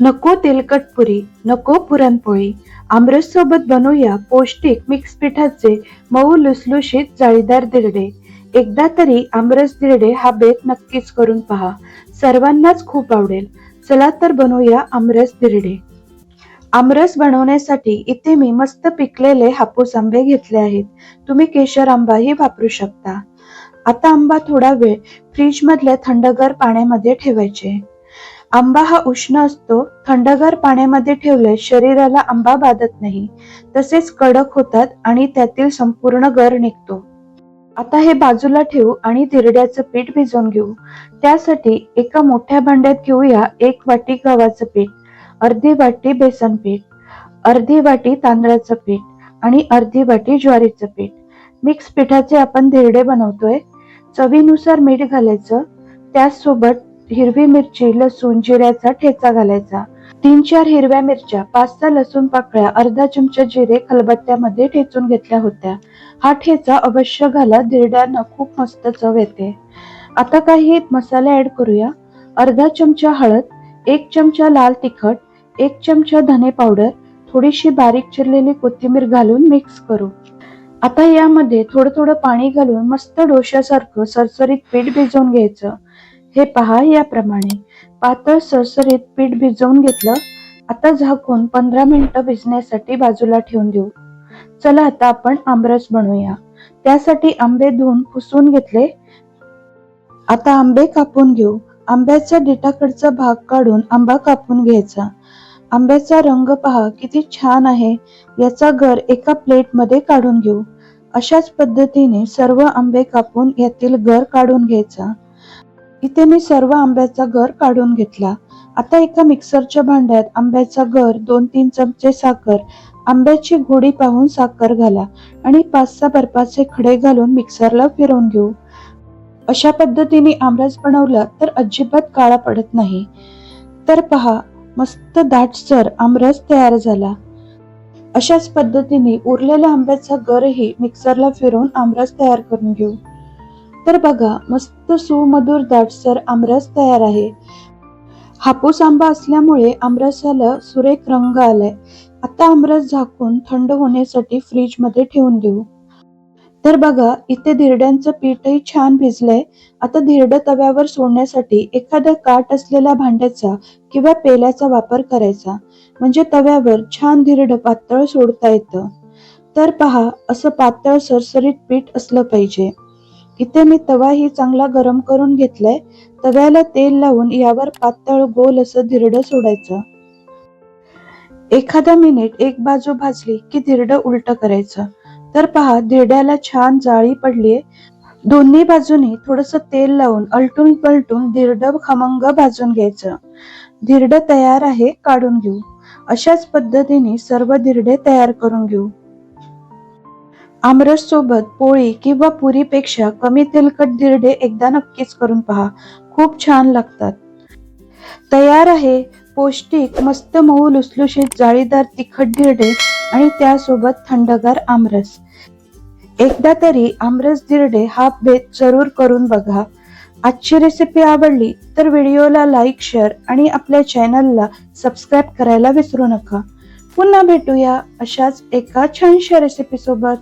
नको तेलकट पुरी नको पुरणपोळी. आमरससोबत बनवूया पौष्टिक मिक्स पिठाचे मऊ लुसलुशीत जाळीदार दिरडे एकदा तरी आमरस दिरडे हा बेत नक्कीच करून पहा. सर्वांनाच खूप आवडेल. चला तर बनवूया आमरस दिरडे आमरस बनवण्यासाठी इथे मी मस्त पिकलेले हापूस आंबे घेतले आहेत. तुम्ही केशर आंबाही वापरू शकता. आता आंबा थोडा वेळ फ्रीज मधल्या थंडगार पाण्यामध्ये ठेवायचे. आंबा हा उष्ण असतो थंडगार पाण्यामध्ये ठेवले शरीराला आंबा बाधत नाही. तसेच कडक होतात आणि त्यातील संपूर्ण गर निघतो. आता हे बाजूला ठेवू आणि धिरड्याचं पीठ भिजवून घेऊ. त्यासाठी एका मोठ्या भांड्यात घेऊया एक वाटी गव्हाचं पीठ अर्धी वाटी बेसन पीठ अर्धी वाटी तांदळाचं पीठ आणि अर्धी वाटी ज्वारीचं पीठ. मिक्स पिठाचे आपण धिरडे बनवतोय. चवीनुसार मीठ घालायचं. त्याचसोबत हिरवी मिरची लसूण जिऱ्याचा ठेचा घालायचा. तीन चार हिरव्या मिरच्या पाच सहा लसूण पाकळ्या अर्धा चमचा जिरे खलबत्त्यामध्ये ठेचून घेतल्या होत्या. हा ठेचा अवश्य घाला धिरड्यांना खूप मस्त चव येते. आता काही मसाले ऍड करूया. अर्धा चमचा हळद एक चमचा लाल तिखट एक चमचा धने पावडर थोडीशी बारीक चिरलेली कोथिंबीर घालून मिक्स करू. आता यामध्ये थोडं थोडं पाणी घालून मस्त डोश्यासारखं सरसरीत पीठ भिजवून घ्यायचं. हे पहा याप्रमाणे. पातळ सरसरीत पीठ भिजवून घेतलं. आता झाकून पंधरा मिनिटं भिजण्यासाठी बाजूला ठेवून देऊ. चला आता आपण आमरस बनवूया. त्यासाठी आंबे धुवून पुसून घेतले. आता आंबे कापून घेऊ. आंब्याचा देठाकडचा भाग काढून आंबा कापून घ्यायचा. आंब्याचा रंग पहा किती छान आहे. याचा घर एका प्लेटमध्ये काढून घेऊ. अशाच पद्धतीने सर्व आंबे कापून यातील घर काढून घ्यायचा. इथे मी सर्व आंब्याचा गर काढून घेतला. आता एका मिक्सरच्या भांड्यात आंब्याचा गर दोन तीन चमचे साखर आंब्याची गोडी पाहून साखर घाला आणि पाच सहा बर्फाचे खडे घालून मिक्सरला फिरवून घेऊ. अशा पद्धतीने आमरस बनवला तर अजिबात काळा पडत नाही. तर पहा मस्त दाटसर आमरस तयार झाला. अशाच पद्धतीने उरलेल्या आंब्याचा गरही मिक्सरला फिरवून आमरस तयार करून घेऊ. तर बघा मस्त सुमधुर दाटसर आमरस तयार आहे. हापूस आंबा असल्यामुळे आमरसाला सुरेख रंग आलाय. आता आमरस झाकून थंड होण्यासाठी फ्रीजमध्ये ठेवून देऊ. तर बघा इथे धिरड्यांचं पीठही छान भिजलंय. आता धिरड तव्यावर सोडण्यासाठी एखाद्या काट असलेल्या भांड्याचा किंवा पेल्याचा वापर करायचा. म्हणजे तव्यावर छान धिरड पातळ सोडता येतं. तर पहा असं पातळ सरसरीत पीठ असलं पाहिजे. इथे मी तवाही चांगला गरम करून घेतलाय तव्याला तेल लावून यावर पातळ गोल असं धिरड सोडायचं. एखादा मिनिट एक बाजू भाजली की धिरड उलट करायचं. तर पहा धिरड्याला छान जाळी पडलीये. दोन्ही बाजूनी थोडस तेल लावून अलटून पलटून धिरड खमंग भाजून घ्यायचं. धिरड तयार आहे काढून घेऊ. अशाच पद्धतीने सर्व धिरडे तयार करून घेऊ. आमरस सोबत पोळी किंवा पुरीपेक्षा कमी तेलकट दिरडे एकदा नक्कीच करून पहा. खूप छान लागतात. तयार आहे पौष्टिक मस्त मऊ लुसलुशीत जाळीदार तिखट दिरडे आणि त्यासोबत थंडगार आमरस. एकदा तरी आमरस धिरडे हा भेद जरूर करून बघा. आजची रेसिपी आवडली तर व्हिडिओला लाईक शेअर आणि आपल्या चॅनलला सबस्क्राईब करायला विसरू नका. पुन्हा भेटूया अशाच एका छानशा रेसिपी सोबत.